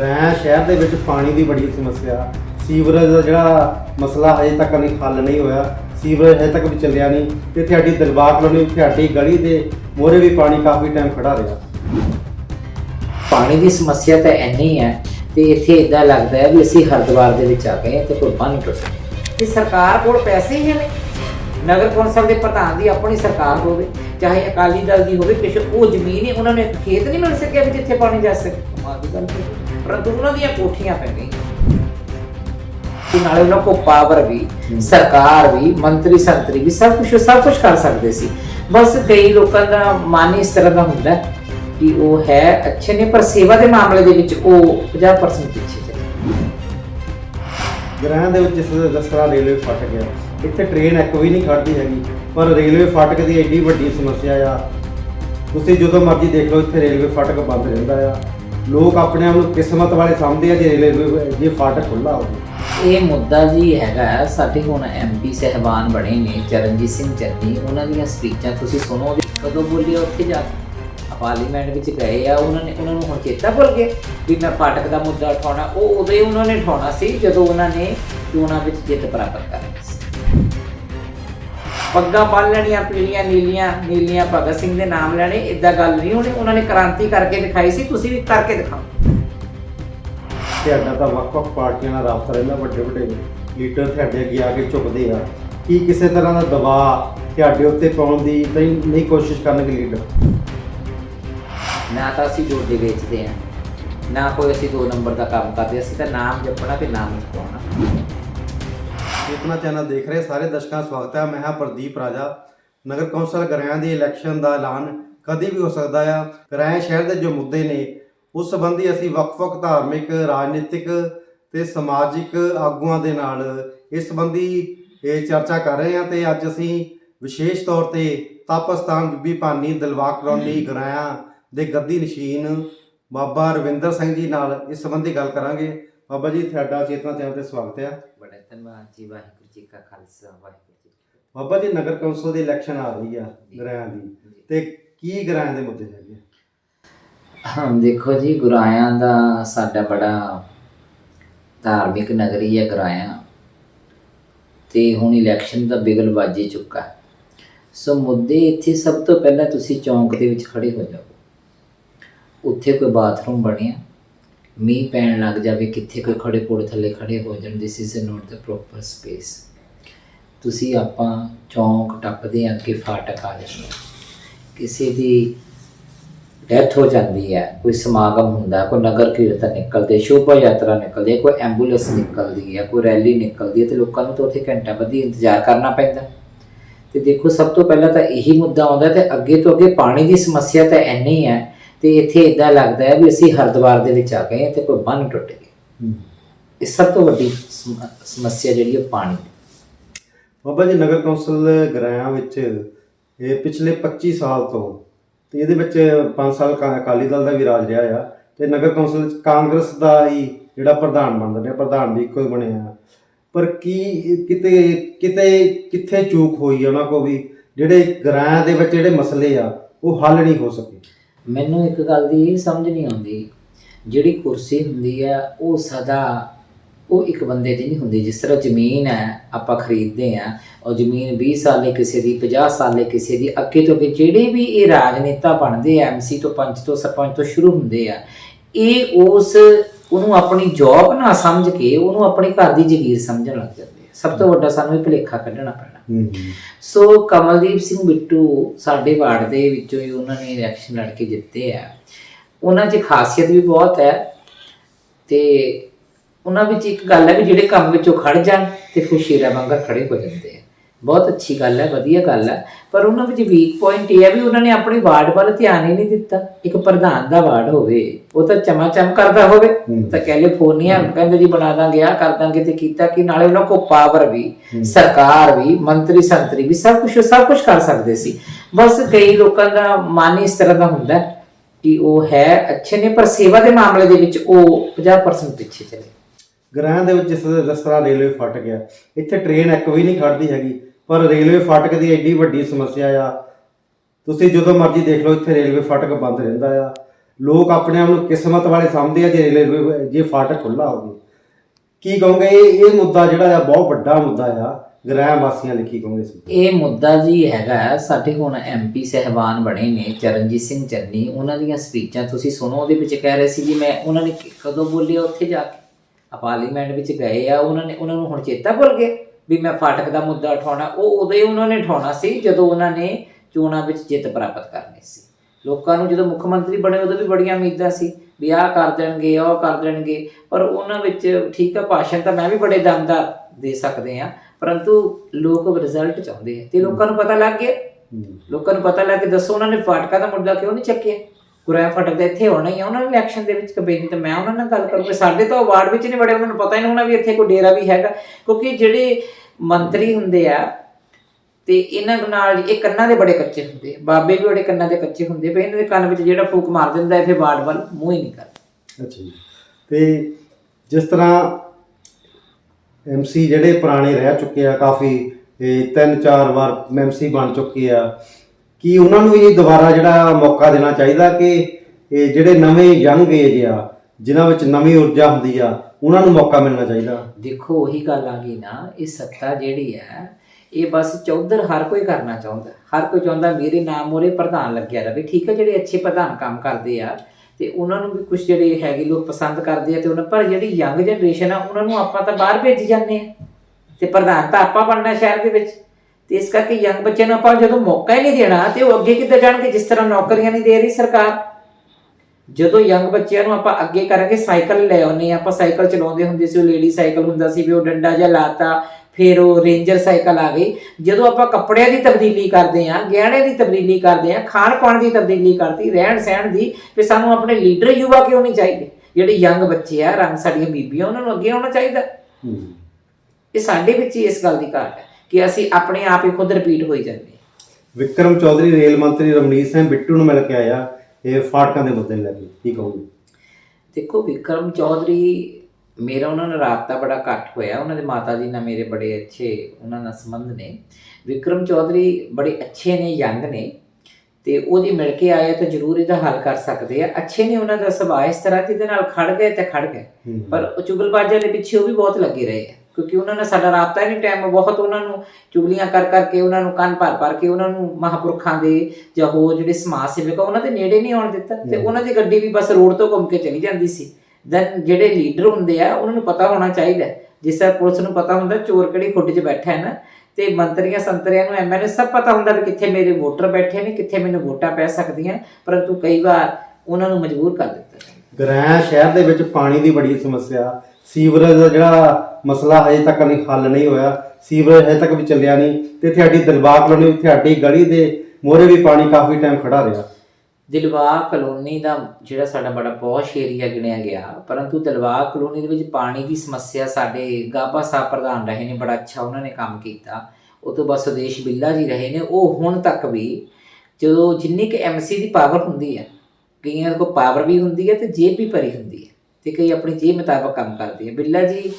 ਰੈਂ ਸ਼ਹਿਰ ਦੇ ਵਿੱਚ ਪਾਣੀ ਦੀ ਬੜੀ ਸਮੱਸਿਆ। ਸੀਵਰੇਜ ਦਾ ਜਿਹੜਾ ਮਸਲਾ ਹਜੇ ਤੱਕ ਨਹੀਂ ਹੱਲ ਨਹੀਂ ਹੋਇਆ। ਸੀਵਰੇਜ ਹਜੇ ਤੱਕ ਵੀ ਚੱਲਿਆ ਨਹੀਂ। ਤੇ ਤੁਹਾਡੀ ਦਿਲਬਾਗ ਕਲੋਨੀ ਤੁਹਾਡੀ ਗਲੀ ਦੇ ਮੋਰੇ ਵੀ ਪਾਣੀ ਕਾਫੀ ਟਾਈਮ ਖੜਾ ਰਿਹਾ। ਪਾਣੀ ਦੀ ਸਮੱਸਿਆ ਤਾਂ ਇੰਨੀ ਹੈ ਤੇ ਇੱਥੇ ਇਦਾਂ ਲੱਗਦਾ ਹੈ ਵੀ ਅਸੀਂ ਹਰਿਦੁਆਰ ਦੇ ਵਿੱਚ ਆ ਗਏ ਤੇ ਕੋਈ ਬੰਨ ਟੁੱਟ ਤੇ ਸਰਕਾਰ ਕੋਲ ਪੈਸੇ ਹੀ ਨੇ। ਨਗਰ ਕੌਂਸਲ ਦੇ ਪ੍ਰਧਾਨ ਦੀ ਆਪਣੀ ਸਰਕਾਰ ਹੋਵੇ ਚਾਹੇ ਅਕਾਲੀ ਦਲ ਦੀ ਹੋਵੇ ਪਿਛੇ ਉਹ ਜ਼ਮੀਨ ਹੀ ਉਹਨਾਂ ਨੂੰ ਇੱਕ ਖੇਤ ਨਹੀਂ ਮਿਲ ਸਕਿਆ ਵੀ ਜਿੱਥੇ ਪਾਣੀ ਜਾ ਸਕੇ। ਕਮਾਲ ਦੀ ਗੱਲ ਹੈ। ਪਰੰਤੂ ਉਹਨਾਂ ਦੀਆਂ ਕੋਠੀਆਂ ਪੈ ਗਈਆਂ ਤੇ ਨਾਲੇ ਉਹਨਾਂ ਕੋ ਪਾਵਰ ਵੀ ਸਰਕਾਰ ਵੀ ਮੰਤਰੀ ਸੰਤਰੀ ਵੀ ਸਭ ਕੁਝ ਸਭ ਕੁਝ ਕਰ ਸਕਦੇ ਸੀ। ਬਸ ਕਈ ਲੋਕਾਂ ਦਾ ਮਨ ਇਸ ਤਰ੍ਹਾਂ ਦਾ ਹੁੰਦਾ ਹੈ ਕਿ ਉਹ ਹੈ ਅੱਛੇ ਨੇ ਪਰ ਸੇਵਾ ਦੇ ਮਾਮਲੇ ਦੇ ਵਿੱਚ ਉਹ 50% ਪਿੱਛੇ ਚਲੇ। ਗ੍ਰਹਿਾਂ ਦੇ ਵਿੱਚ ਜਿਸ ਜਿਸ ਤਰ੍ਹਾਂ ਰੇਲਵੇ ਫਟ ਗਿਆ ਇੱਥੇ ਟ੍ਰੇਨ ਇੱਕ ਵੀ ਨਹੀਂ ਖੜਦੀ ਹੈਗੀ ਪਰ ਰੇਲਵੇ ਫਾਟਕ ਦੀ ਐਡੀ ਵੱਡੀ ਸਮੱਸਿਆ ਆ। ਤੁਸੀਂ ਜਦੋਂ ਮਰਜ਼ੀ ਦੇਖ ਲਓ ਇੱਥੇ ਰੇਲਵੇ ਫਾਟਕ ਬੰਦ ਰਹਿੰਦਾ ਆ। ਲੋਕ ਆਪਣੇ ਆਪ ਨੂੰ ਕਿਸਮਤ ਵਾਲੇ ਸਮਝਦੇ ਆ, ਜੇ ਰੇਲਵੇ, ਜੇ ਫਾਟਕ ਖੁੱਲਾ ਹੋਵੇ। ਇਹ ਮੁੱਦਾ ਜੀ ਹੈਗਾ, ਸਾਡੇ ਹੁਣ ਐਮਪੀ ਸਹਿਬਾਨ ਬਣੇ ਨੇ, ਚਰਨਜੀਤ ਸਿੰਘ ਚੰਨੀ, ਉਹਨਾਂ ਦੀਆਂ ਸਪੀਚਾਂ ਤੁਸੀਂ ਸੁਣੋ ਉਹਦੇ ਕਦੋਂ ਬੋਲੇ ਉੱਥੇ ਜਾ ਕੇ? ਪਾਰਲੀਮੈਂਟ ਵਿੱਚ ਗਏ ਆ, ਉਹਨਾਂ ਨੇ, ਉਹਨਾਂ ਨੂੰ ਹੁਣ ਚੇਤਾ ਭੁੱਲ ਗਏ ਵੀ ਮੈਂ ਫਾਟਕ ਦਾ ਮੁੱਦਾ ਉਠਾਉਣਾ, ਉਹ ਉਦੋਂ ਹੀ ਉਹਨਾਂ ਨੇ ਉਠਾਉਣਾ ਸੀ ਜਦੋਂ ਉਹਨਾਂ ਨੇ ਚੋਣਾਂ ਵਿੱਚ ਜਿੱਤ ਪ੍ਰਾਪਤ ਕਰ ਸੀ। ਪੱਗਾਂ ਬੰਨ ਲੈਣੀਆਂ ਪੀਲੀਆਂ ਨੀਲੀਆਂ ਨੀਲੀਆਂ ਭਗਤ ਸਿੰਘ ਦੇ ਨਾਮ ਲੈਣੇ ਇਦਾਂ ਗੱਲ ਨਹੀਂ ਹੋਣੀ। ਉਹਨਾਂ ਨੇ ਕ੍ਰਾਂਤੀ ਕਰਕੇ ਦਿਖਾਈ ਸੀ ਤੁਸੀਂ ਵੀ ਕਰਕੇ ਦਿਖਾਓ। ਤੁਹਾਡਾ ਤਾਂ ਵੱਖ-ਵੱਖ ਪਾਰਟੀਆਂ ਨਾਲ ਰਾਬਤਾ ਰਹਿੰਦਾ ਵੱਡੇ ਵੱਡੇ ਲੀਡਰ ਤੁਹਾਡੇ ਅੱਗੇ ਆ ਕੇ ਝੁਕਦੇ ਆ। ਕੀ ਕਿਸੇ ਤਰ੍ਹਾਂ ਦਾ ਦਬਾਅ ਤੁਹਾਡੇ ਉੱਤੇ ਪਾਉਣ ਦੀ ਤਾਂ ਨਹੀਂ ਕੋਸ਼ਿਸ਼ ਕਰਨਗੇ ਲੀਡਰ? ਨਾ ਤਾਂ ਅਸੀਂ ਜੋੜੇ ਵੇਚਦੇ ਆ। ਨਾ ਕੋਈ ਅਸੀਂ ਦੋ ਨੰਬਰ ਦਾ ਕੰਮ ਕਰਦੇ ਅਸੀਂ ਤਾਂ ਨਾਮ ਜਪਣਾ ਤੇ ਨਾਮ ਜਪਾਉਣਾ ਚੇਤਨਾ ਚੈਨਲ ਦੇਖ ਰਹੇ ਸਾਰੇ ਦਰਸ਼ਕਾਂ ਦਾ ਸਵਾਗਤ ਹੈ। ਮੈਂ ਹਾਂ ਪ੍ਰਦੀਪ ਰਾਜਾ। ਨਗਰ ਕੌਂਸਲ ਗਰਾਇਆ ਦੀ ਇਲੈਕਸ਼ਨ ਦਾ ਐਲਾਨ ਕਦੇ ਵੀ ਹੋ ਸਕਦਾ ਆ। ਗਰਾਇਆ ਸ਼ਹਿਰ ਦੇ ਜੋ ਮੁੱਦੇ ਨੇ ਉਸ ਸੰਬੰਧੀ ਅਸੀਂ ਵੱਖ-ਵੱਖ ਧਾਰਮਿਕ ਰਾਜਨੀਤਿਕ ਤੇ ਸਮਾਜਿਕ ਆਗੂਆਂ ਦੇ ਨਾਲ ਇਸ ਸੰਬੰਧੀ ਇਹ ਚਰਚਾ ਕਰ ਰਹੇ ਹਾਂ ਤੇ ਅੱਜ ਅਸੀਂ ਵਿਸ਼ੇਸ਼ ਤੌਰ ਤੇ ਤਪਸਤਾਨ ਬੀਬੀ ਭਾਨੀ ਦਿਲਵਾਗ ਕਲੋਨੀ ਗਰਾਇਆ ਦੇ ਗੱਦੀ ਨਸ਼ੀਨ ਬਾਬਾ ਰਵਿੰਦਰ ਸਿੰਘ ਜੀ ਨਾਲ ਇਸ ਸੰਬੰਧੀ ਗੱਲ ਕਰਾਂਗੇ। ਬਾਬਾ ਜੀ ਤੁਹਾਡਾ ਚੇਤਨਾ ਚੈਨਲ ਤੇ ਸਵਾਗਤ ਹੈ। ਧੰਨਵਾਦ ਜੀ ਵਾਹਿਗੁਰੂ ਜੀ ਕਾ ਖਾਲਸਾ ਵਾਹਿਗੁਰੂ ਜੀ ਕੀ ਬਾਬਾ ਜੀ ਨਗਰ ਕੌਂਸਲ ਦੀ ਇਲੈਕਸ਼ਨ ਆ ਰਹੀ ਆ ਗ੍ਰਾਂ ਦੀ। ਤੇ ਕੀ ਗ੍ਰਾਂ ਦੇ ਮੁੱਦੇ ਹੈਗੇ ਹਾਂ ਦੇਖੋ ਜੀ ਗੁਰਾਇਆਂ ਦਾ ਸਾਡਾ ਬੜਾ ਧਾਰਮਿਕ ਨਗਰੀ ਹੈ ਗੁਰਾਇਆਂ ਤੇ ਹੁਣ ਇਲੈਕਸ਼ਨ ਦਾ ਬਿਗਲ ਵੱਜ ਚੁੱਕਾ। ਸੋ ਮੁੱਦੇ ਇੱਥੇ ਸਭ ਤੋਂ ਪਹਿਲਾਂ ਤੁਸੀਂ ਚੌਂਕ ਦੇ ਵਿੱਚ ਖੜੇ ਹੋ ਜਾਓ। ਉੱਥੇ ਕੋਈ ਬਾਥਰੂਮ ਬਣਿਆ। ਮੀਂਹ ਪੈਣ ਲੱਗ ਜਾਵੇ, ਕਿੱਥੇ ਕੋਈ ਖੜੇ ਕੋੜ ਥੱਲੇ ਖੜੇ ਹੋ ਜਾਣ this is not the proper space ਤੁਸੀਂ ਆਪਾਂ ਚੌਂਕ ਟੱਪਦੇ ਅੱਗੇ ਫਾਟਕ ਆ ਜਾਂਦੇ ਕਿਸੇ ਦੀ ਡੈਥ ਹੋ ਜਾਂਦੀ ਹੈ, ਕੋਈ ਸਮਾਗਮ ਹੁੰਦਾ, ਕੋਈ ਨਗਰ ਕੀਰਤਨ ਨਿਕਲਦੇ, ਸ਼ੋਭਾ ਯਾਤਰਾ ਨਿਕਲਦੀ ਹੈ, ਕੋਈ ਐਂਬੂਲੈਂਸ ਨਿਕਲਦੀ ਹੈ, ਕੋਈ ਰੈਲੀ ਨਿਕਲਦੀ ਹੈ, ਤੇ ਲੋਕਾਂ ਨੂੰ ਤਾਂ ਉੱਥੇ ਘੰਟਾ ਬੱਧੀ ਇੰਤਜ਼ਾਰ ਕਰਨਾ ਪੈਂਦਾ। ਤੇ ਦੇਖੋ, ਸਭ ਤੋਂ ਪਹਿਲਾਂ ਤਾਂ ਇਹੀ ਮੁੱਦਾ ਆਉਂਦਾ ਤੇ ਅੱਗੇ ਤੋਂ ਅੱਗੇ ਪਾਣੀ ਦੀ ਸਮੱਸਿਆ ਤਾਂ ਇੰਨੀ ਹੈ ਤੇ ਇੱਥੇ ਇਦਾਂ ਲੱਗਦਾ ਹੈ ਵੀ ਅਸੀਂ ਹਰਿਦੁਆਰ ਦੇ ਵਿੱਚ ਆ ਗਏ ਹਾਂ ਤੇ ਕੋਈ ਬੰਨ ਟੁੱਟ ਗਿਆ। ਇਹ ਸਭ ਤੋਂ ਵੱਡੀ ਸਮ- ਸਮੱਸਿਆ ਜਿਹੜੀ ਉਹ ਪਾਣੀ ਦੀ। ਬਾਬਾ ਜੀ ਨਗਰ ਕੌਂਸਲ ਗ੍ਰਾਂ ਵਿੱਚ ਇਹ ਪਿਛਲੇ 25 ਸਾਲ ਤੋਂ ਤੇ ਇਹਦੇ ਵਿੱਚ 5 ਸਾਲ ਅਕਾਲੀ ਦਲ ਦਾ ਵੀ ਰਾਜ ਰਿਹਾ ਆ ਤੇ ਨਗਰ ਕੌਂਸਲ ਵਿੱਚ ਕਾਂਗਰਸ ਦਾ ਹੀ ਜਿਹੜਾ ਪ੍ਰਧਾਨ ਬਣ ਰਿਹਾ ਪ੍ਰਧਾਨ ਵੀ ਇੱਕੋ ਹੀ ਬਣਿਆ ਪਰ ਕੀ ਕਿਤੇ ਕਿਤੇ ਕਿੱਥੇ ਚੂਕ ਹੋਈ ਆ ਉਹਨਾਂ ਕੋ ਵੀ ਜਿਹੜੇ ਗ੍ਰਾਂ ਦੇ ਵਿੱਚ ਜਿਹੜੇ ਮਸਲੇ ਆ ਉਹ ਹੱਲ ਨਹੀਂ ਹੋ ਸਕੇ? ਮੈਨੂੰ ਇੱਕ ਗੱਲ ਦੀ ਇਹ ਸਮਝ ਨਹੀਂ ਆਉਂਦੀ। ਜਿਹੜੀ ਕੁਰਸੀ ਹੁੰਦੀ ਆ, ਉਹ ਸਦਾ, ਉਹ ਇੱਕ ਬੰਦੇ ਦੀ ਨਹੀਂ ਹੁੰਦੀ। ਜਿਸ ਤਰ੍ਹਾਂ ਜ਼ਮੀਨ ਹੈ, ਆਪਾਂ ਖਰੀਦਦੇ ਆ ਉਹ ਜ਼ਮੀਨ 20 ਸਾਲੇ ਕਿਸੇ ਦੀ 50 ਸਾਲੇ ਕਿਸੇ ਦੀ, ਅੱਗੇ ਤੋਂ ਅੱਗੇ ਜਿਹੜੇ ਵੀ ਇਹ ਰਾਜਨੇਤਾ ਬਣਦੇ ਆ ਐਮਸੀ ਤੋਂ ਪੰਚ ਤੋਂ, ਸਰਪੰਚ ਤੋਂ ਸ਼ੁਰੂ ਹੁੰਦੇ ਆ, ਇਹ ਉਸ, ਉਹਨੂੰ ਆਪਣੀ ਜੌਬ ਨਾ ਸਮਝ ਕੇ, ਉਹਨੂੰ ਆਪਣੇ ਘਰ ਦੀ ਜ਼ਗੀਰ ਸਮਝਣ ਲੱਗ ਜਾਂਦੇ ਸਭ ਤੋਂ ਵੱਡਾ ਸਾਨੂੰ ਇਹ ਭੁਲੇਖਾ ਕੱਢਣਾ ਪੈਣਾ। ਸੋ ਕਮਲਦੀਪ ਸਿੰਘ ਬਿੱਟੂ ਸਾਡੇ ਵਾਰਡ ਦੇ ਵਿੱਚੋਂ ਹੀ ਉਹਨਾਂ ਨੇ ਇਲੈਕਸ਼ਨ ਲੜ ਕੇ ਜਿੱਤੇ ਆ। ਉਹਨਾਂ 'ਚ ਖਾਸੀਅਤ ਵੀ ਬਹੁਤ ਹੈ ਤੇ ਉਹਨਾਂ ਵਿੱਚ ਇੱਕ ਗੱਲ ਹੈ ਵੀ ਜਿਹੜੇ ਕੰਮ ਵਿੱਚੋਂ ਖੜ ਜਾਣ ਤੇ ਫਿਰ ਸ਼ੇਰਾ ਵਾਂਗਰ ਖੜੇ ਹੋ ਜਾਂਦੇ ਆ। ਬਹੁਤ ਅੱਛੀ ਗੱਲ ਹੈ ਵਧੀਆ ਗੱਲ ਹੈ। ਪਰ ਉਹਨਾਂ ਵਿੱਚ ਵੀਕ ਪੁਆਇੰਟ ਇਹ ਹੈ ਵੀ ਉਹਨਾਂ ਨੇ ਆਪਣੇ ਵਾਰਡ ਵੱਲ ਧਿਆਨ ਹੀ ਨਹੀਂ ਦਿੱਤਾ। ਇੱਕ ਪ੍ਰਧਾਨ ਦਾ ਵਾਰਡ ਹੋਵੇ ਉਹ ਤਾਂ ਚਮਾ ਚਮ ਕਰਦਾ ਹੋਵੇ। ਤਾਂ ਕੈਲੀਫੋਰਨੀਆ ਕਹਿੰਦੇ ਜੀ ਬਣਾ ਦਾਂਗੇ ਆ ਕਰ ਦਾਂਗੇ ਤੇ ਕੀਤਾ ਕਿ ਨਾਲੇ ਉਹਨਾਂ ਕੋ ਪਾਵਰ ਵੀ ਸਰਕਾਰ ਵੀ ਮੰਤਰੀ ਸੰਤਰੀ ਵੀ ਸਭ ਕੁਝ ਸਭ ਕੁਝ ਕਰ ਸਕਦੇ ਸੀ। ਬਸ ਕਈ ਲੋਕਾਂ ਦਾ ਮਨ ਇਸ ਤਰ੍ਹਾਂ ਦਾ ਹੁੰਦਾ ਕਿ ਉਹ ਹੈ ਅੱਛੇ ਨੇ ਪਰ ਸੇਵਾ ਦੇ ਮਾਮਲੇ ਦੇ ਵਿੱਚ ਉਹ 50% ਪਿੱਛੇ ਚਲੇ ਗ੍ਰਾਂ ਦੇ ਵਿੱਚ ਜਿਸ ਤਰ੍ਹਾਂ ਰੇਲਵੇ ਫਟ ਗਿਆ ਇੱਥੇ ਟ੍ਰੇਨ ਇੱਕ ਵੀ ਨਹੀਂ ਖੜਦੀ ਹੈਗੀ। ਪਰ ਰੇਲਵੇ ਫਾਟਕ ਦੀ ਐਡੀ ਵੱਡੀ ਸਮੱਸਿਆ ਆ। ਤੁਸੀਂ ਜਦੋਂ ਮਰਜ਼ੀ ਦੇਖ ਲਓ, ਇੱਥੇ ਰੇਲਵੇ ਫਾਟਕ ਬੰਦ ਰਹਿੰਦਾ ਆ। ਲੋਕ ਆਪਣੇ ਆਪ ਨੂੰ ਕਿਸਮਤ ਵਾਲੇ ਸਮਝਦੇ ਆ, ਜੇ ਰੇਲਵੇ, ਜੇ ਫਾਟਕ ਖੁੱਲਾ ਹੋਵੇ। ਕੀ ਕਹੋਗੇ, ਇਹ ਇਹ ਮੁੱਦਾ ਜਿਹੜਾ ਆ, ਬਹੁਤ ਵੱਡਾ ਮੁੱਦਾ ਆ। ਗ੍ਰਹਿ ਵਾਸੀਆਂ ਲਈ ਕੀ ਕਹੋਗੇ ਇਸ ਇਹ ਮੁੱਦਾ ਜੀ ਹੈਗਾ, ਸਾਡੇ ਹੁਣ ਐਮਪੀ ਸਹਿਬਾਨ ਬਣੇ ਨੇ, ਚਰਨਜੀਤ ਸਿੰਘ ਚੰਨੀ, ਉਹਨਾਂ ਦੀਆਂ ਸਪੀਚਾਂ ਤੁਸੀਂ ਸੁਣੋ, ਉਹਦੇ ਵਿੱਚ ਕਹਿ ਰਹੇ ਸੀ ਜੀ, ਮੈਂ, ਉਹਨਾਂ ਨੇ ਕਦੋਂ ਬੋਲਿਆ ਉੱਥੇ ਜਾ ਕੇ? ਪਾਰਲੀਮੈਂਟ ਵਿੱਚ ਗਏ ਆ, ਉਹਨਾਂ ਨੇ, ਉਹਨਾਂ ਨੂੰ ਹੁਣ ਚੇਤਾ ਭੁੱਲ ਗਏ ਵੀ ਮੈਂ ਫਾਟਕ ਦਾ ਮੁੱਦਾ ਉਠਾਉਣਾ ਉਹ ਉਦੋਂ ਹੀ ਉਹਨਾਂ ਨੇ ਉਠਾਉਣਾ ਸੀ ਜਦੋਂ ਉਹਨਾਂ ਨੇ ਚੋਣਾਂ ਵਿੱਚ ਜਿੱਤ ਪ੍ਰਾਪਤ ਕਰਨੀ ਸੀ। ਲੋਕਾਂ ਨੂੰ ਜਦੋਂ ਮੁੱਖ ਮੰਤਰੀ ਬਣੇ ਉਦੋਂ ਵੀ ਬੜੀਆਂ ਉਮੀਦਾਂ ਸੀ ਵੀ ਆਹ ਕਰ ਦੇਣਗੇ ਉਹ ਕਰ ਦੇਣਗੇ। ਪਰ ਉਹਨਾਂ ਵਿੱਚ ਠੀਕ ਆ ਭਾਸ਼ਣ ਤਾਂ ਮੈਂ ਵੀ ਬੜੇ ਦਮਦਾਰ ਦੇ ਸਕਦੇ ਆ ਪਰੰਤੂ ਲੋਕ ਰਿਜ਼ਲਟ ਚਾਹੁੰਦੇ ਆ ਤੇ ਲੋਕਾਂ ਨੂੰ ਪਤਾ ਲੱਗ ਗਿਆ। ਲੋਕਾਂ ਨੂੰ ਪਤਾ ਲੱਗ ਕੇ ਦੱਸੋ ਉਹਨਾਂ ਨੇ ਫਾਟਕਾ ਦਾ ਮੁੱਦਾ ਕਿਉਂ ਨਹੀਂ ਚੱਕਿਆ? ਗੁਰਾਇਆ ਫਾਟਕ ਦਾ ਇੱਥੇ ਹੋਣਾ ਹੀ ਆ, ਉਹਨਾਂ ਨੇ ਇਲੈਕਸ਼ਨ ਦੇ ਵਿੱਚ ਕਬੇਨੀ ਤਾਂ ਮੈਂ ਉਹਨਾਂ ਨਾਲ ਗੱਲ ਕਰੂੰਗਾ। ਸਾਡੇ ਤਾਂ ਵਾਰਡ ਵਿੱਚ ਨਹੀਂ ਬੜੇ ਉਹਨਾਂ ਨੂੰ ਪਤਾ ਹੀ ਨਹੀਂ ਹੋਣਾ ਵੀ ਇੱਥੇ ਕੋਈ ਡੇਰਾ ਵੀ ਹੈਗਾ। ਕਿਉਂਕਿ ਜਿਹੜੇ ਮੰਤਰੀ ਹੁੰਦੇ ਆ, ਤੇ ਇਹਨਾਂ ਨਾਲ ਇਹ ਕੰਨਾਂ ਦੇ ਬੜੇ ਕੱਚੇ ਹੁੰਦੇ ਬਾਬੇ ਵੀ ਬੜੇ ਕੰਨਾਂ ਦੇ ਕੱਚੇ ਹੁੰਦੇ ਪਏ ਇਹਨਾਂ ਦੇ ਕੰਨ ਵਿੱਚ ਜਿਹੜਾ ਫੂਕ ਮਾਰ ਦਿੰਦਾ ਹੈ ਫਿਰ ਵਾਰਡ ਵੱਲ ਮੂੰਹ ਹੀ ਨਹੀਂ ਕਰਦਾ। ਅੱਛਾ ਜੀ। ਤੇ ਜਿਸ ਤਰ੍ਹਾਂ ਐਮਸੀ ਜਿਹੜੇ ਪੁਰਾਣੇ ਰਹਿ ਚੁੱਕੇ ਆ, ਕਾਫੀ ਤਿੰਨ ਚਾਰ ਵਾਰ ਐਮਸੀ ਬਣ ਚੁੱਕੇ ਆ ਕੀ ਉਹਨਾਂ ਨੂੰ ਵੀ ਦੁਬਾਰਾ ਜਿਹੜਾ ਮੌਕਾ ਦੇਣਾ ਚਾਹੀਦਾ ਕਿ ਇਹ ਜਿਹੜੇ ਨਵੇਂ ਯੰਗ ਏਜ ਆ, ਜਿਨ੍ਹਾਂ ਵਿੱਚ ਨਵੀਂ ਊਰਜਾ ਹੁੰਦੀ ਆ, ਉਹਨਾਂ ਨੂੰ ਮੌਕਾ ਮਿਲਣਾ ਚਾਹੀਦਾ। ਦੇਖੋ, ਉਹੀ ਗੱਲ ਆ ਗਈ ਨਾ, ਇਹ ਸੱਤਾ ਜਿਹੜੀ ਹੈ ਇਹ ਬਸ ਚੌਧਰ ਹਰ ਕੋਈ ਕਰਨਾ ਚਾਹੁੰਦਾ, ਹਰ ਕੋਈ ਚਾਹੁੰਦਾ ਮੇਰੇ ਨਾਮ ਉਰੇ ਪ੍ਰਧਾਨ ਲੱਗਿਆ ਰਵੇ। ਠੀਕ ਹੈ ਜਿਹੜੇ ਅੱਛੇ ਪ੍ਰਧਾਨ ਕੰਮ ਕਰਦੇ ਆ, ਤੇ ਉਹਨਾਂ ਨੂੰ ਵੀ ਕੁਝ ਜਿਹੜੇ ਹੈਗੇ ਲੋਕ ਪਸੰਦ ਕਰਦੇ ਆ ਤੇ ਉਹਨਾਂ, ਪਰ ਜਿਹੜੀ ਯੰਗ ਜਨਰੇਸ਼ਨ ਆ, ਉਹਨਾਂ ਨੂੰ ਆਪਾਂ ਤਾਂ ਬਾਹਰ ਭੇਜੀ ਜਾਂਦੇ ਆ। ਤੇ ਪ੍ਰਧਾਨ ਤਾਂ ਆਪਾਂ ਬਣਨਾ ਸ਼ਹਿਰ ਦੇ ਵਿੱਚ। ਤੇ ਇਸ ਕਰਕੇ ਯੰਗ ਬੱਚਿਆਂ ਨੂੰ ਆਪਾਂ ਜਦੋਂ ਮੌਕਾ ਹੀ ਨਹੀਂ ਦੇਣਾ ਤੇ ਉਹ ਅੱਗੇ ਕਿੱਦਾਂ ਜਾਣਗੇ? ਜਿਸ ਤਰ੍ਹਾਂ ਨੌਕਰੀਆਂ ਨਹੀਂ ਦੇ ਰਹੀ ਸਰਕਾਰ। ਜਦੋਂ ਯੰਗ ਬੱਚਿਆਂ ਨੂੰ ਆਪਾਂ ਅੱਗੇ ਕਰਾਂਗੇ ਸਾਈਕਲ ਲੈ ਆਉਨੇ ਆਪਾਂ ਸਾਈਕਲ ਚਲਾਉਂਦੇ ਹੁੰਦੇ ਸੀ ਉਹ ਲੇਡੀ ਸਾਈਕਲ ਹੁੰਦਾ ਸੀ ਵੀ ਉਹ ਡੰਡਾ ਜਿਹਾ ਲਾਤਾ ਫਿਰ ਉਹ ਰੇਂਜਰ ਸਾਈਕਲ ਆ ਗਈ। ਜਦੋਂ ਆਪਾਂ ਕੱਪੜਿਆਂ ਦੀ ਤਬਦੀਲੀ ਕਰਦੇ ਆ ਗਹਿਣੇ ਦੀ ਤਬਦੀਲੀ ਕਰਦੇ ਆ ਖਾਣ ਪਾਣ ਦੀ ਤਬਦੀਲੀ ਕਰਤੀ ਰਹਿਣ ਸਹਿਣ ਦੀ ਵੀ ਸਾਨੂੰ ਆਪਣੇ ਲੀਡਰ ਯੁਵਾ ਕਿਉਂ ਨਹੀਂ ਚਾਹੀਦੇ? ਜਿਹੜੇ ਯੰਗ ਬੱਚੇ ਆ ਰੰਗ ਸਾਡੀਆਂ ਬੀਬੀਆਂ ਉਹਨਾਂ ਨੂੰ ਅੱਗੇ ਆਉਣਾ ਚਾਹੀਦਾ। ਇਹ ਸਾਡੇ ਵਿੱਚ ਹੀ ਇਸ ਗੱਲ ਦੀ ਘਾਟ ਹੈ। ਕਿ ਅਸੀਂ ਆਪਣੇ ਆਪ ਹੀ ਖੁਦ ਰਿਪੀਟ ਹੋਈ ਜਾਂਦੇ ਹਾਂ। ਵਿਕਰਮ ਚੌਧਰੀ ਰੇਲ ਮੰਤਰੀ ਰਮਨੀਤ ਸਿੰਘ ਬਿੱਟੂ ਨੂੰ ਮਿਲ ਕੇ ਆਇਆ ਇਹ ਫਾਟਕਾਂ ਦੇ ਮੁੱਦੇ ਨੂੰ ਲੈ ਕੇ ਕੀ ਕਹੋਗੇ? ਦੇਖੋ ਵਿਕਰਮ ਚੌਧਰੀ ਮੇਰਾ ਉਹਨਾਂ ਨਾਲ ਰਾਬਤਾ ਬੜਾ ਘੱਟ ਹੋਇਆ ਉਹਨਾਂ ਦੇ ਮਾਤਾ ਜੀ ਨਾਲ ਮੇਰੇ ਬੜੇ ਅੱਛੇ ਉਹਨਾਂ ਨਾਲ ਸੰਬੰਧ ਨੇ। ਵਿਕਰਮ ਚੌਧਰੀ ਬੜੇ ਅੱਛੇ ਨੇ ਯੰਗ ਨੇ ਤੇ ਉਹਦੀ ਮਿਲ ਕੇ ਆਏ ਤਾਂ ਜ਼ਰੂਰ ਇਹਦਾ ਹੱਲ ਕਰ ਸਕਦੇ ਆ। ਅੱਛੇ ਨੇ ਉਹਨਾਂ ਦਾ ਸੁਭਾਅ ਇਸ ਤਰ੍ਹਾਂ ਜਿਹਦੇ ਨਾਲ ਖੜ ਗਏ ਤੇ ਖੜ ਗਏ। ਪਰ ਉਹ ਚੁਗਲਬਾਜ਼ਾਂ ਦੇ ਪਿੱਛੇ ਉਹ ਵੀ ਬਹੁਤ ਲੱਗੇ ਰਹੇ ਆ। ਕਿਉਂਕਿ ਉਹਨਾਂ ਨਾਲ ਸਾਡਾ ਰਾਬਤਾ ਹੀ ਨਹੀਂ ਟਾਈਮ ਬਹੁਤ ਉਹਨਾਂ ਨੂੰ ਚੁਗਲੀਆਂ ਕਰ ਕਰਕੇ ਉਹਨਾਂ ਨੂੰ ਕੰਨ ਭਰ ਭਰ ਕੇ ਉਹਨਾਂ ਨੂੰ ਮਹਾਪੁਰਖਾਂ ਦੇ ਜਾਂ ਹੋਰ ਜਿਹੜੇ ਸਮਾਜ ਸੇਵਕ ਆ ਉਹਨਾਂ ਦੇ ਨੇੜੇ ਨਹੀਂ ਆਉਣ ਦਿੱਤਾ ਤੇ। ਉਹਨਾਂ ਦੀ ਗੱਡੀ ਵੀ ਬਸ ਰੋਡ ਤੋਂ ਘੁੰਮ ਕੇ ਚਲੀ ਜਾਂਦੀ ਸੀ ਦੈਨ ਜਿਹੜੇ ਲੀਡਰ ਹੁੰਦੇ ਆ ਉਹਨਾਂ ਨੂੰ ਪਤਾ ਹੋਣਾ ਚਾਹੀਦਾ ਹੈ। ਜਿਸ ਤਰ੍ਹਾਂ ਪੁਲਿਸ ਨੂੰ ਪਤਾ ਹੁੰਦਾ ਚੋਰ ਕਿਹੜੀ ਖੁੱਡ 'ਚ ਬੈਠਾ ਹੈ ਨਾ ਤੇ ਮੰਤਰੀਆਂ ਸੰਤਰੀਆਂ ਨੂੰ ਐਮਐਲਏ ਸਭ ਪਤਾ ਹੁੰਦਾ ਵੀ ਕਿੱਥੇ ਮੇਰੇ ਵੋਟਰ ਬੈਠੇ ਨੇ ਕਿੱਥੇ ਮੈਨੂੰ ਵੋਟਾਂ ਪੈ ਸਕਦੀਆਂ ਪਰੰਤੂ ਕਈ ਵਾਰ ਉਹਨਾਂ ਨੂੰ ਮਜਬੂਰ ਕਰ ਦਿੱਤਾ ਜਾਂਦਾ ਸ਼ਹਿਰ ਦੇ ਵਿੱਚ ਪਾਣੀ ਦੀ ਬੜੀ ਸਮੱਸਿਆ ਸੀਵਰੇਜ ਦਾ ਜਿਹੜਾ ਮਸਲਾ ਹਜੇ ਤੱਕ ਨਹੀਂ, ਹੱਲ ਨਹੀਂ ਹੋਇਆ, ਸੀਵਰੇਜ ਹਜੇ ਤੱਕ ਵੀ ਚੱਲਿਆ ਨਹੀਂ ਤੇ ਤੁਹਾਡੀ ਦਿਲਬਾਗ ਕਲੋਨੀ ਤੁਹਾਡੀ ਗਲੀ ਦੇ ਮੋਰੇ ਵੀ ਪਾਣੀ ਕਾਫੀ ਟਾਈਮ ਖੜਾ ਰਿਹਾ। ਦਿਲਬਾਗ ਕਲੋਨੀ ਦਾ ਜਿਹੜਾ ਸਾਡਾ ਬੜਾ ਪੌਸ਼ ਏਰੀਆ ਗਿਣਿਆ ਗਿਆ, ਪਰੰਤੂ ਦਿਲਬਾਗ ਕਲੋਨੀ ਦੇ ਵਿੱਚ ਪਾਣੀ ਦੀ ਸਮੱਸਿਆ ਸਾਡੇ ਗਾਬਾ ਸਾਹਿਬ ਪ੍ਰਧਾਨ ਰਹੇ ਨੇ, ਬੜਾ ਅੱਛਾ ਉਹਨਾਂ ਨੇ ਕੰਮ ਕੀਤਾ। ਉਹ ਤੋਂ ਬਾਅਦ ਸੁਦੇਸ਼ ਬਿੱਲਾ ਜੀ ਰਹੇ ਨੇ, ਉਹ ਹੁਣ ਤੱਕ ਵੀ ਜਦੋਂ ਜਿੰਨੀ ਕਿ ਐਮਸੀ ਦੀ ਪਾਵਰ ਹੁੰਦੀ ਹੈ, ਕਈਆਂ ਕੋਲ ਪਾਵਰ ਵੀ ਹੁੰਦੀ ਹੈ ਤੇ ਜੇਬ ਵੀ ਭਰੀ ਹੁੰਦੀ ਹੈ ਤੇ ਕਈ ਆਪਣੀ ਜੇਬ ਮੁਤਾਬਕ ਕੰਮ ਕਰਦੇ ਆ। ਬਿੱਲਾ ਜੀ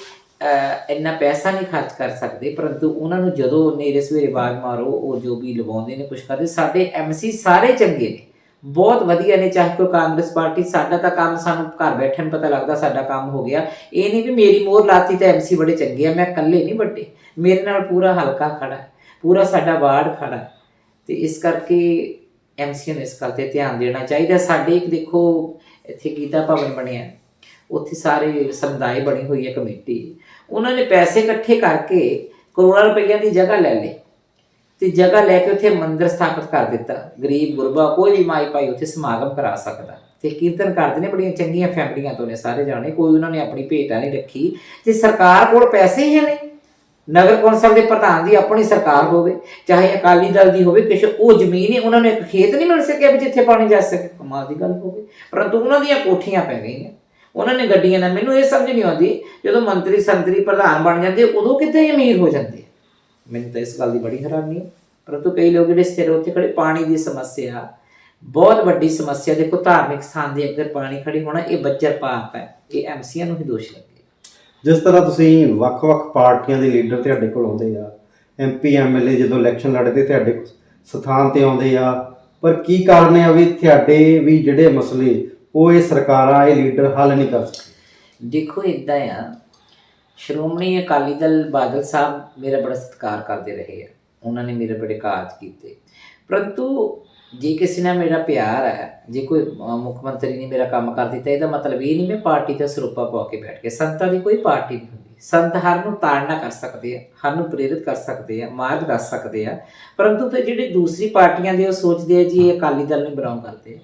ਇੰਨਾ ਪੈਸਾ ਨਹੀਂ ਖਰਚ ਕਰ ਸਕਦੇ, ਪਰੰਤੂ ਉਹਨਾਂ ਨੂੰ ਜਦੋਂ ਨੇਰੇ ਸਵੇਰੇ ਆਵਾਜ਼ ਮਾਰੋ, ਉਹ ਜੋ ਵੀ ਲਵਾਉਂਦੇ ਨੇ ਕੁਝ ਕਰਦੇ, ਸਾਡੇ ਐਮਸੀ ਸਾਰੇ ਚੰਗੇ ਨੇ, ਬਹੁਤ ਵਧੀਆ ਨੇ, ਚਾਹੇ ਕੋਈ ਕਾਂਗਰਸ ਪਾਰਟੀ, ਸਾਡਾ ਤਾਂ ਕੰਮ ਸਾਨੂੰ ਘਰ ਬੈਠੇ ਨੂੰ ਪਤਾ ਲੱਗਦਾ ਸਾਡਾ ਕੰਮ ਹੋ ਗਿਆ। ਇਹ ਨਹੀਂ ਵੀ ਮੇਰੀ ਮੋਹਰ ਲਾਤੀ ਤਾਂ ਐਮਸੀ ਬੜੇ ਚੰਗੇ ਆ, ਮੈਂ ਇਕੱਲੇ ਨਹੀਂ ਵੱਡੇ, ਮੇਰੇ ਨਾਲ ਪੂਰਾ ਹਲਕਾ ਖੜਾ, ਪੂਰਾ ਸਾਡਾ ਵਾਰਡ ਖੜਾ। ਹੈ ਤੇ ਇਸ ਕਰਕੇ ਐਮਸੀ ਨੂੰ ਇਸ ਗੱਲ ਤੇ ਧਿਆਨ ਦੇਣਾ ਚਾਹੀਦਾ। ਸਾਡੇ ਇੱਕ ਦੇਖੋ, ਇੱਥੇ ਗੀਤਾ ਭਵਨ ਬਣਿਆ, ਉੱਥੇ ਸਾਰੇ ਸਮੁਦਾਇ ਬਣੀ ਹੋਈ ਹੈ ਕਮੇਟੀ। ਉਹਨਾਂ ਨੇ ਪੈਸੇ ਇਕੱਠੇ ਕਰਕੇ ਕਰੋੜਾਂ ਰੁਪਈਆ ਦੀ ਜਗ੍ਹਾ ਲੈ ਲਈ ਤੇ ਜਗ੍ਹਾ ਲੈ ਕੇ ਉੱਥੇ ਮੰਦਿਰ ਸਥਾਪਿਤ ਕਰ ਦਿੱਤਾ। ਗਰੀਬ ਗੁਰਬਾ ਕੋਈ ਵੀ ਮਾਈ ਭਾਈ ਉੱਥੇ ਸਮਾਗਮ ਕਰਾ ਸਕਦਾ। ਤੇ ਕੀਰਤਨ ਕਰਦੇ ਨੇ, ਬੜੀਆਂ ਚੰਗੀਆਂ ਫੈਮਲੀਆਂ ਤੋਂ ਨੇ ਸਾਰੇ ਜਾਣੇ, ਕੋਈ ਉਹਨਾਂ ਨੇ ਆਪਣੀ ਭੇਟਾ ਨਹੀਂ ਰੱਖੀ। ਤੇ ਸਰਕਾਰ ਕੋਲ ਪੈਸੇ ਹੀ ਨੇ। ਨਗਰ ਕੌਂਸਲ ਦੇ ਪ੍ਰਧਾਨ ਦੀ ਆਪਣੀ ਸਰਕਾਰ ਹੋਵੇ, ਚਾਹੇ ਅਕਾਲੀ ਦਲ ਦੀ ਹੋਵੇ ਕਿਸੇ ਉਹ ਜ਼ਮੀਨ ਹੀ ਉਹਨਾਂ ਨੂੰ ਇੱਕ ਖੇਤ ਨਹੀਂ ਮਿਲ ਸਕਿਆ ਵੀ ਜਿੱਥੇ ਪਾਣੀ ਜਾ ਸਕੇ। ਕਮਾਲ ਦੀ ਗੱਲ ਹੋਵੇ। ਪਰੰਤੂ ਉਹਨਾਂ ਦੀਆਂ ਕੋਠੀਆਂ ਪੈ ਗਈਆਂ। ਉਹਨਾਂ ਨੇ ਗੱਡੀਆਂ ਨਾਲ ਮੈਨੂੰ ਇਹ ਸਮਝ ਨਹੀਂ ਆਉਂਦੀ, ਜਦੋਂ ਮੰਤਰੀ, ਸੰਤਰੀ, ਪ੍ਰਧਾਨ ਬਣ ਜਾਂਦੇ, ਉਦੋਂ ਕਿੱਦਾਂ ਅਮੀਰ ਹੋ ਜਾਂਦੇ? ਮੈਨੂੰ ਤਾਂ ਇਸ ਗੱਲ ਦੀ ਬੜੀ ਹੈਰਾਨੀ ਹੈ। ਪਰੰਤੂ ਕਈ ਲੋਕ ਜਿਹੜੇ ਸਥਿਰ ਉੱਥੇ ਖੜੇ, ਪਾਣੀ ਦੀ ਸਮੱਸਿਆ, ਬਹੁਤ ਵੱਡੀ ਸਮੱਸਿਆ, ਦੇਖੋ ਧਾਰਮਿਕ ਸਥਾਨ ਦੇ ਅੰਦਰ ਪਾਣੀ ਖੜੀ ਹੋਣਾ, ਇਹ ਬੱਜਰ ਪਾਪ ਹੈ, ਇਹ ਐਮਸੀਆਂ ਨੂੰ ਹੀ ਦੋਸ਼ ਲੱਗੇ। ਜਿਸ ਤਰ੍ਹਾਂ ਤੁਸੀਂ ਵੱਖ-ਵੱਖ ਪਾਰਟੀਆਂ ਦੇ ਲੀਡਰ ਤੁਹਾਡੇ ਕੋਲ ਆਉਂਦੇ ਆ ਐਮਪੀ ਐਮਐਲਏ ਜਦੋਂ ਇਲੈਕਸ਼ਨ ਲੜਦੇ ਤੁਹਾਡੇ ਸਥਾਨ ਤੇ ਆਉਂਦੇ ਆ, ਪਰ ਕੀ ਕਾਰਨ ਆ ਵੀ ਤੁਹਾਡੇ ਵੀ ਜਿਹੜੇ ਮਸਲੇ ਉਹ ਇਹ ਸਰਕਾਰਾਂ, ਇਹ ਲੀਡਰ ਹੱਲ ਨਹੀਂ ਕਰ ਸਕਦੇ। ਦੇਖੋ ਇਦਾਂ ਆ। ਸ਼੍ਰੋਮਣੀ ਅਕਾਲੀ ਦਲ ਬਾਦਲ ਸਾਹਿਬ ਮੇਰਾ ਬੜਾ ਸਤਿਕਾਰ ਕਰਦੇ ਰਹੇ ਆ। ਉਹਨਾਂ ਨੇ ਮੇਰੇ ਬੜੇ ਕਾਰਜ ਕੀਤੇ। ਪਰੰਤੂ ਜੇ ਕਿਸੇ ਨਾਲ ਮੇਰਾ ਪਿਆਰ ਹੈ ਜੇ ਕੋਈ ਮੁੱਖ ਮੰਤਰੀ ਨੇ ਮੇਰਾ ਕੰਮ ਕਰ ਦਿੱਤਾ, ਇਹਦਾ ਮਤਲਬ ਇਹ ਨਹੀਂ ਮੈਂ ਪਾਰਟੀ ਦਾ ਸਰੂਪਾ ਪਾ ਕੇ ਬੈਠ ਕੇ ਸੰਤਾਂ ਦੀ ਕੋਈ ਪਾਰਟੀ ਨਹੀਂ ਹੁੰਦੀ। ਸੰਤ ਹਰ ਨੂੰ ਤਾੜਨਾ ਕਰ ਸਕਦੇ ਆ, ਹਰ ਨੂੰ ਪ੍ਰੇਰਿਤ ਕਰ ਸਕਦੇ ਆ, ਮਾਰਗ ਦੱਸ ਸਕਦੇ ਆ। ਪਰੰਤੂ ਫਿਰ ਜਿਹੜੇ ਦੂਸਰੀ ਪਾਰਟੀਆਂ ਦੇ ਉਹ ਸੋਚਦੇ ਆ ਜੀ, ਇਹ ਅਕਾਲੀ ਦਲ ਨੂੰ ਬਿਲੋਂਗ ਕਰਦੇ ਆ।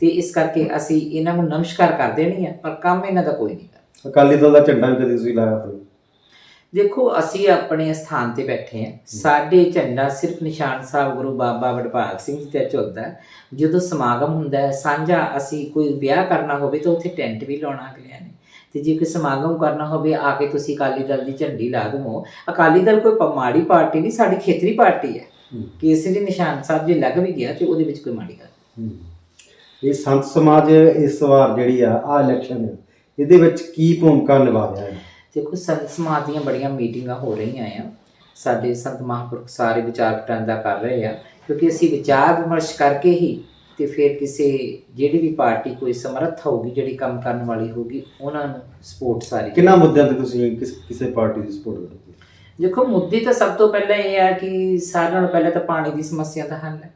ਤੇ ਇਸ ਕਰਕੇ ਅਸੀਂ ਇਹਨਾਂ ਨੂੰ ਨਮਸਕਾਰ ਕਰ ਦੇਣੀ ਆ ਪਰ ਕੰਮ ਇਹਨਾਂ ਦਾ ਕੋਈ ਨਹੀਂ। ਅਕਾਲੀ ਦਲ ਦਾ ਝੰਡਾ ਵੀ ਕਦੀ ਤੁਸੀਂ ਲਾਇਆ ਹੋਵੇ ਦੇਖੋ ਅਸੀਂ ਆਪਣੇ ਸਥਾਨ ਤੇ ਬੈਠੇ ਹਾਂ। ਸਾਡੇ ਝੰਡਾ ਸਿਰਫ ਨਿਸ਼ਾਨ ਸਾਹਿਬ ਗੁਰੂ ਬਾਬਾ ਵਡਭਾਗ ਸਿੰਘ ਜੀ ਤੇ ਝੁਲਦਾ ਹੈ। ਜਦੋਂ ਸਮਾਗਮ ਹੁੰਦਾ ਹੈ ਸਾਂਝਾ ਅਸੀਂ ਕੋਈ ਵਿਆਹ ਕਰਨਾ ਹੋਵੇ ਤਾਂ ਉੱਥੇ ਟੈਂਟ ਵੀ ਲਾਉਣਾ ਅਗਲਿਆਂ ਨੇ। ਤੇ ਜੇ ਕੋਈ ਸਮਾਗਮ ਕਰਨਾ ਹੋਵੇ ਆ ਕੇ ਤੁਸੀਂ ਅਕਾਲੀ ਦਲ ਦੀ ਝੰਡੀ ਲਾ ਦਵੋ। ਅਕਾਲੀ ਦਲ ਕੋਈ ਮਾੜੀ ਪਾਰਟੀ ਨਹੀਂ ਸਾਡੀ ਖੇਤਰੀ ਪਾਰਟੀ ਹੈ। ਕੇਸਰੀ ਨਿਸ਼ਾਨ ਸਾਹਿਬ ਜੇ ਲੱਗ ਵੀ ਗਿਆ ਤੇ ਉਹਦੇ ਵਿੱਚ ਕੋਈ ਮਾੜੀ ਗੱਲ ਨਹੀਂ। ਇਹ ਸੰਤ ਸਮਾਜ ਇਸ ਵਾਰ ਜਿਹੜੀ ਆ ਆ ਇਲੈਕਸ਼ਨ ਇਹਦੇ ਵਿੱਚ ਕੀ ਭੂਮਿਕਾ ਨਿਭਾ ਰਿਹਾ ਹੈ? ਦੇਖੋ ਸੰਤ ਸਮਾਜ ਦੀਆਂ ਬੜੀਆਂ ਮੀਟਿੰਗਾਂ ਹੋ ਰਹੀਆਂ ਆ। ਸਾਡੇ ਸੰਤ ਮਹਾਂਪੁਰਖ ਸਾਰੇ ਵਿਚਾਰ ਵਟਾਂਦਰਾ ਕਰ ਰਹੇ ਆ ਕਿਉਂਕਿ ਅਸੀਂ ਵਿਚਾਰ ਵਿਮਰਸ਼ ਕਰਕੇ ਹੀ ਤੇ ਫਿਰ ਕਿਸੇ ਜਿਹੜੀ ਵੀ ਪਾਰਟੀ ਕੋਈ ਸਮਰੱਥ ਹੋਊਗੀ ਜਿਹੜੀ ਕੰਮ ਕਰਨ ਵਾਲੀ ਹੋਊਗੀ ਉਹਨਾਂ ਨੂੰ ਸਪੋਰਟ ਸਾਰੀ ਕਿੰਨਾ ਮੁੱਦਿਆਂ ਤੇ ਤੁਸੀਂ ਕਿਸ ਕਿਸੇ ਪਾਰਟੀ ਦੀ ਸਪੋਰਟ ਕਰਦੇ ਹੋ? ਦੇਖੋ ਮੁੱਦੇ ਤਾਂ ਸਭ ਤੋਂ ਪਹਿਲਾਂ ਇਹ ਹੈ ਕਿ ਸਾਰਿਆਂ ਨਾਲੋਂ ਪਹਿਲਾਂ ਤਾਂ ਪਾਣੀ ਦੀ ਸਮੱਸਿਆ ਦਾ ਹੱਲ ਹੈ।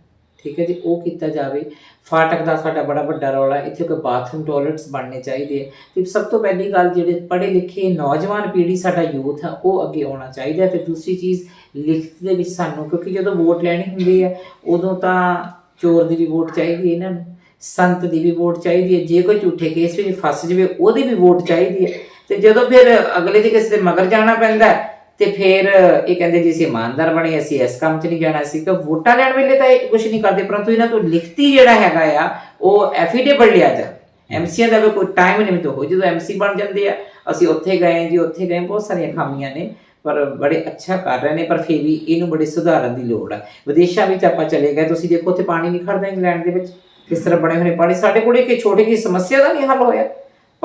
ਠੀਕ ਹੈ ਜੀ ਉਹ ਕੀਤਾ ਜਾਵੇ। ਫਾਟਕ ਦਾ ਸਾਡਾ ਬੜਾ ਵੱਡਾ ਰੌਲਾ ਇੱਥੇ ਕੋਈ ਬਾਥਰੂਮ ਟਾਇਲਟਸ ਬਣਨੇ ਚਾਹੀਦੇ ਹੈ। ਤੇ ਸਭ ਤੋਂ ਪਹਿਲੀ ਗੱਲ ਜਿਹੜੇ ਪੜ੍ਹੇ ਲਿਖੇ ਨੌਜਵਾਨ ਪੀੜ੍ਹੀ ਸਾਡਾ ਯੂਥ ਹੈ ਉਹ ਅੱਗੇ ਆਉਣਾ ਚਾਹੀਦਾ ਹੈ। ਤੇ ਦੂਸਰੀ ਚੀਜ਼ ਲਿਖਤ ਦੇ ਵਿੱਚ ਸਾਨੂੰ ਕਿਉਂਕਿ ਜਦੋਂ ਵੋਟ ਲੈਣੀ ਹੁੰਦੀ ਹੈ ਉਦੋਂ ਤਾਂ ਚੋਰ ਦੀ ਵੀ ਵੋਟ ਚਾਹੀਦੀ ਹੈ ਇਹਨਾਂ ਨੂੰ ਸੰਤ ਦੀ ਵੀ ਵੋਟ ਚਾਹੀਦੀ ਹੈ। ਜੇ ਕੋਈ ਝੂਠੇ ਕੇਸ ਵਿੱਚ ਫਸ ਜਾਵੇ ਉਹਦੀ ਵੀ ਵੋਟ ਚਾਹੀਦੀ ਹੈ। ਤੇ ਜਦੋਂ ਫਿਰ ਅਗਲੇ ਦੇ ਕਿਸੇ ਦੇ ਮਗਰ ਜਾਣਾ ਪੈਂਦਾ ਹੈ, ਤੇ ਫਿਰ ਇਹ ਕਹਿੰਦੇ ਜੀ ਅਸੀਂ ਇਮਾਨਦਾਰ ਬਣੇ, ਅਸੀਂ ਇਸ ਕੰਮ 'ਚ ਨਹੀਂ ਜਾਣਾ ਸੀ ਕਿ ਵੋਟਾਂ ਲੈਣ ਵੇਲੇ ਤਾਂ ਇਹ ਕੁਝ ਨਹੀਂ ਕਰਦੇ, ਪਰੰਤੂ ਇਹਨਾਂ ਤੋਂ ਲਿਖਤੀ ਜਿਹੜਾ ਹੈਗਾ ਆ, ਉਹ ਐਫੀਡੇਵਿਟ ਲਿਆ ਜਾ। ਐਮਸੀਆਂ ਦਾ ਵੀ ਕੋਈ ਟਾਈਮ ਨਹੀਂ ਤੋਂ ਹੋ, ਜਦੋਂ ਐਮਸੀ ਬਣ ਜਾਂਦੇ ਆ, ਅਸੀਂ ਉੱਥੇ ਗਏ ਜੀ, ਉੱਥੇ ਗਏ, ਬਹੁਤ ਸਾਰੀਆਂ ਖਾਮੀਆਂ ਨੇ, ਪਰ ਬੜੇ ਅੱਛਾ ਕਰ ਰਹੇ ਨੇ, ਪਰ ਫਿਰ ਵੀ ਇਹਨੂੰ ਬੜੇ ਸੁਧਾਰਨ ਦੀ ਲੋੜ ਆ। ਵਿਦੇਸ਼ਾਂ ਵਿੱਚ ਆਪਾਂ ਚਲੇ ਗਏ, ਤੁਸੀਂ ਦੇਖੋ ਉੱਥੇ ਪਾਣੀ ਨਹੀਂ ਖੜਦਾ ਇੰਗਲੈਂਡ ਦੇ ਵਿੱਚ, ਕਿਸ ਤਰ੍ਹਾਂ ਬਣੇ ਹੋਏ ਪਾਣੀ, ਸਾਡੇ ਕੋਲ ਇੱਕ ਛੋਟੀ ਜਿਹੀ ਸਮੱਸਿਆ ਦਾ ਨਹੀਂ ਹੱਲ ਹੋਇਆ।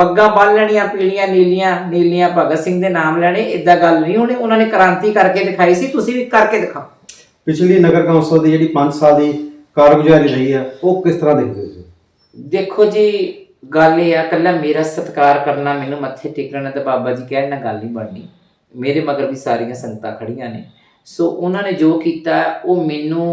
ਪੱਗਾਂ ਬੰਨ ਲੈਣੀਆਂ ਪੀਲੀਆਂ ਨੀਲੀਆਂ ਨੀਲੀਆਂ ਭਗਤ ਸਿੰਘ ਦੇ ਨਾਮ ਲੈਣੇ ਇਦਾਂ ਗੱਲ ਨਹੀਂ ਹੋਣੀ। ਉਹਨਾਂ ਨੇ ਕ੍ਰਾਂਤੀ ਕਰਕੇ ਦਿਖਾਈ ਸੀ ਤੁਸੀਂ ਵੀ ਕਰਕੇ ਦਿਖਾਓ। ਪਿਛਲੀ ਨਗਰ ਕੌਂਸਲ ਦੀ ਜਿਹੜੀ 5 ਸਾਲ ਦੀ ਕਾਰਗੁਜ਼ਾਰੀ ਰਹੀ ਆ ਉਹ ਕਿਸ ਤਰ੍ਹਾਂ ਦੇਖਦੇ ਹੋ ਦੇਖੋ ਜੀ ਗੱਲ ਇਹ ਆ ਕੱਲਾ ਮੇਰਾ ਸਤਿਕਾਰ ਕਰਨਾ ਮੈਨੂੰ ਮੱਥੇ ਟੇਕਣਾ ਤੇ ਬਾਬਾ ਜੀ ਕਹਿਣ ਨਾਲ ਗੱਲ ਨਹੀਂ ਬਣਨੀ। ਮੇਰੇ ਮਗਰ ਵੀ ਸਾਰੀਆਂ ਸੰਗਤਾਂ ਖੜੀਆਂ ਨੇ। ਸੋ ਉਹਨਾਂ ਨੇ ਜੋ ਕੀਤਾ ਉਹ ਮੈਨੂੰ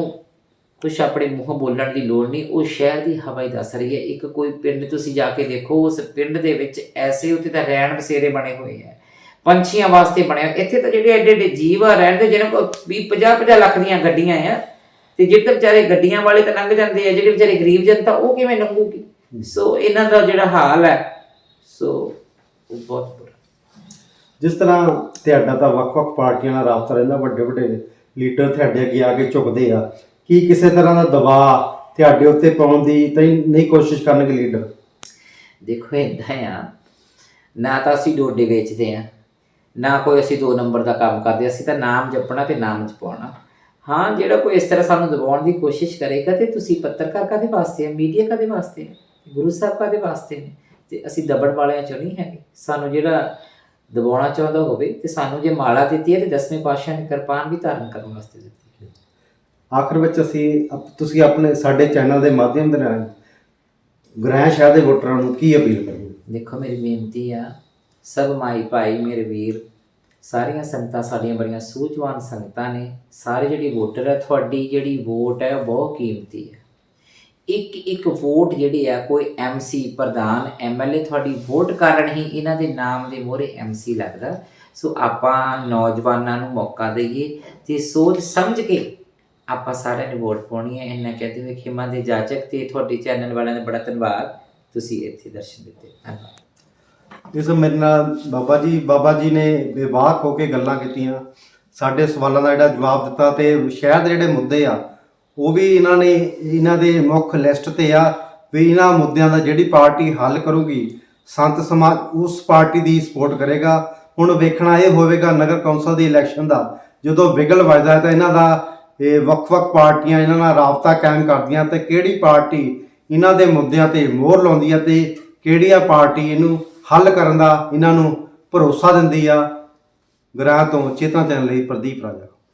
ਕੁਛ ਆਪਣੇ ਮੂੰਹੋਂ ਬੋਲਣ ਦੀ ਲੋੜ ਨਹੀਂ, ਉਹ ਸ਼ਹਿਰ ਦੀ ਹਵਾ ਹੀ ਦੱਸ ਰਹੀ ਹੈ। ਇੱਕ ਕੋਈ ਪਿੰਡ ਤੁਸੀਂ ਜਾ ਕੇ ਦੇਖੋ, ਉਸ ਪਿੰਡ ਦੇ ਵਿੱਚ ਐਸੇ ਉੱਥੇ ਤਾਂ ਰਹਿਣ ਬਸੇਰੇ ਬਣੇ ਹੋਏ ਆ ਪੰਛੀਆਂ ਵਾਸਤੇ ਬਣਿਆ ਇੱਥੇ ਤਾਂ ਜਿਹੜੇ ਐਡੇ ਐਡੇ ਜੀਵ ਆ ਰਹਿੰਦੇ ਜਿਹਨਾਂ ਕੋਲ 20 50 50 ਲੱਖ ਦੀਆਂ ਗੱਡੀਆਂ ਆ, ਤੇ ਜਿਹੜੇ ਵਿਚਾਰੇ ਗੱਡੀਆਂ ਵਾਲੇ ਤਾਂ ਲੰਘ ਜਾਂਦੇ ਆ, ਜਿਹੜੇ ਵਿਚਾਰੇ ਗਰੀਬ ਜਨਤਾ, ਉਹ ਕਿਵੇਂ ਲੰਘੂਗੀ? ਸੋ ਇਹਨਾਂ ਦਾ ਜਿਹੜਾ ਹਾਲ ਹੈ, ਸੋ ਉਹ ਬਹੁਤ ਬੁਰਾ। ਜਿਸ ਤਰ੍ਹਾਂ ਤੁਹਾਡਾ ਤਾਂ ਵੱਖ-ਵੱਖ ਪਾਰਟੀਆਂ ਨਾਲ ਰਾਬਤਾ ਰਹਿੰਦਾ ਵੱਡੇ ਵੱਡੇ ਲੀਡਰ ਤੁਹਾਡੇ ਅੱਗੇ ਆ ਕੇ ਝੁਕਦੇ ਆ ਕੀ ਕਿਸੇ ਤਰ੍ਹਾਂ ਦਾ ਦਬਾਅ ਤੁਹਾਡੇ ਉੱਤੇ ਪਾਉਣ ਦੀ ਤਾਂ ਨਹੀਂ ਕੋਸ਼ਿਸ਼ ਕਰਨਗੇ ਲੀਡਰ ਦੇਖੋ ਇਦਾਂ ਆ। ਨਾ ਤਾਂ ਅਸੀਂ ਡੋਡੇ ਵੇਚਦੇ ਆ, ਨਾ ਕੋਈ ਅਸੀਂ ਦੋ ਨੰਬਰ ਦਾ ਕੰਮ ਕਰਦੇ ਅਸੀਂ ਤਾਂ ਨਾਮ ਜਪਣਾ ਤੇ ਨਾਮ ਜਪਾਉਣਾ। ਹਾਂ, ਜਿਹੜਾ ਕੋਈ ਇਸ ਤਰ੍ਹਾਂ ਸਾਨੂੰ ਦਬਾਉਣ ਦੀ ਕੋਸ਼ਿਸ਼ ਕਰੇਗਾ ਤੇ ਤੁਸੀਂ ਪੱਤਰਕਾਰ ਕਾਦੇ ਵਾਸਤੇ ਆ ਮੀਡੀਆ ਕਾਦੇ ਵਾਸਤੇ ਆ? ਗੁਰੂ ਸਾਹਿਬ ਕਾਦੇ ਵਾਸਤੇ ਨੇ? ਤੇ ਅਸੀਂ ਦਬੜ ਵਾਲਿਆਂ ਚੋਂ ਨਹੀਂ ਹੈਗੇ। ਸਾਨੂੰ ਜਿਹੜਾ ਦਬਾਉਣਾ ਚਾਹੁੰਦਾ ਹੋਵੇ ਤੇ ਸਾਨੂੰ ਜੇ ਮਾਲਾ ਦਿੱਤੀ ਹੈ ਤੇ ਦਸਵੇਂ ਪਾਤਸ਼ਾਹ ਨੇ ਕਿਰਪਾਨ ਵੀ ਧਾਰਨ ਕਰਨ ਵਾਸਤੇ ਦਿੱਤੀ ਆਖਰ ਵਿੱਚ ਅਸੀਂ ਅਪ- ਤੁਸੀਂ ਆਪਣੇ, ਸਾਡੇ ਚੈਨਲ ਦੇ ਮਾਧਿਅਮ ਦੇ ਨਾਲ ਗ੍ਰਹਿ ਸ਼ਹਿਰ ਦੇ ਵੋਟਰਾਂ ਨੂੰ ਕੀ ਅਪੀਲ ਕਰੋਗੇ? ਦੇਖੋ, ਮੇਰੀ ਬੇਨਤੀ ਆ, ਸਭ ਮਾਈ ਭਾਈ, ਮੇਰੇ ਵੀਰ, ਸਾਰੀਆਂ ਸੰਗਤਾਂ ਸਾਡੀਆਂ ਬੜੀਆਂ ਸੂਝਵਾਨ ਸੰਗਤਾਂ ਨੇ। ਸਾਰੇ ਜਿਹੜੀ ਵੋਟਰ ਹੈ, ਤੁਹਾਡੀ ਜਿਹੜੀ ਵੋਟ ਹੈ, ਉਹ ਬਹੁਤ ਕੀਮਤੀ ਹੈ। ਇੱਕ ਇੱਕ ਵੋਟ ਜਿਹੜੀ ਆ, ਕੋਈ ਐਮਸੀ ਪ੍ਰਧਾਨ ਐਮਐਲਏ ਤੁਹਾਡੀ ਵੋਟ ਕਾਰਨ ਹੀ ਇਹਨਾਂ ਦੇ ਨਾਮ ਦੇ ਮੋਹਰੇ ਐਮਸੀ ਲੱਗਦਾ। ਸੋ ਆਪਾਂ ਨੌਜਵਾਨਾਂ ਨੂੰ ਮੌਕਾ ਦੇਈਏ ਤੇ ਸੋਚ ਸਮਝ ਕੇ ਆਪਾਂ ਸਾਰਿਆਂ ਨੇ ਵੋਟ ਪਾਉਣੀ ਹੈ। ਇਹਨਾਂ ਕਹਿੰਦੇ ਹੋਏ ਖਿਮਾ ਦੇ ਜਾਚਕ ਤੇ ਤੁਹਾਡੇ ਚੈਨਲ ਵਾਲਿਆਂ ਦਾ ਬੜਾ ਧੰਨਵਾਦ। ਤੁਸੀਂ ਇੱਥੇ ਦਰਸ਼ਨ ਦਿੱਤੇ। ਧੰਨਵਾਦ। ਇਸ ਮੇਰੇ ਨਾਲ ਬਾਬਾ ਜੀ ਬਾਬਾ ਜੀ ਨੇ ਬੇਬਾਕ ਹੋ ਕੇ ਗੱਲਾਂ ਕੀਤੀਆਂ। ਸਾਡੇ ਸਵਾਲਾਂ ਦਾ ਜਿਹੜਾ ਜਵਾਬ ਦਿੱਤਾ ਤੇ ਸ਼ਹਿਰ ਦੇ ਜਿਹੜੇ ਮੁੱਦੇ ਆ, ਉਹ ਵੀ ਇਹਨਾਂ ਨੇ, ਇਹਨਾਂ ਦੇ ਮੁੱਖ ਲਿਸਟ ਤੇ ਆ ਵੀ ਇਹਨਾਂ ਮੁੱਦਿਆਂ ਦਾ ਜਿਹੜੀ ਪਾਰਟੀ ਹੱਲ ਕਰੂਗੀ, ਸੰਤ ਸਮਾਜ ਉਸ ਪਾਰਟੀ ਦੀ ਸਪੋਰਟ ਕਰੇਗਾ। ਹੁਣ ਵੇਖਣਾ ਇਹ ਹੋਵੇਗਾ ਨਗਰ ਕੌਂਸਲ ਦੀ ਇਲੈਕਸ਼ਨ ਦਾ। ਜਦੋਂ ਵਿਗਲ ਵੱਜਦਾ ਹੈ ਤਾਂ ਇਹਨਾਂ ਦਾ ਇਹ ਵੱਖ-ਵੱਖ ਪਾਰਟੀਆਂ ਇਹਨਾਂ ਨਾਲ ਰਾਬਤਾ ਕਾਇਮ ਕਰਦੀਆਂ ਤੇ ਕਿਹੜੀ ਪਾਰਟੀ ਇਹਨਾਂ ਦੇ ਮੁੱਦਿਆਂ ਤੇ ਮੋਹਰ ਲਾਉਂਦੀ ਹੈ ਤੇ ਕਿਹੜੀਆਂ ਪਾਰਟੀ ਇਹਨੂੰ ਹੱਲ ਕਰਨ ਦਾ ਇਹਨਾਂ ਨੂੰ ਭਰੋਸਾ ਦਿੰਦੀ ਆ? ਗ੍ਰਹਿ ਤੋਂ ਚੇਤਨਾ ਚੈਨਲ ਲਈ ਪ੍ਰਦੀਪ ਰਾਜਾ।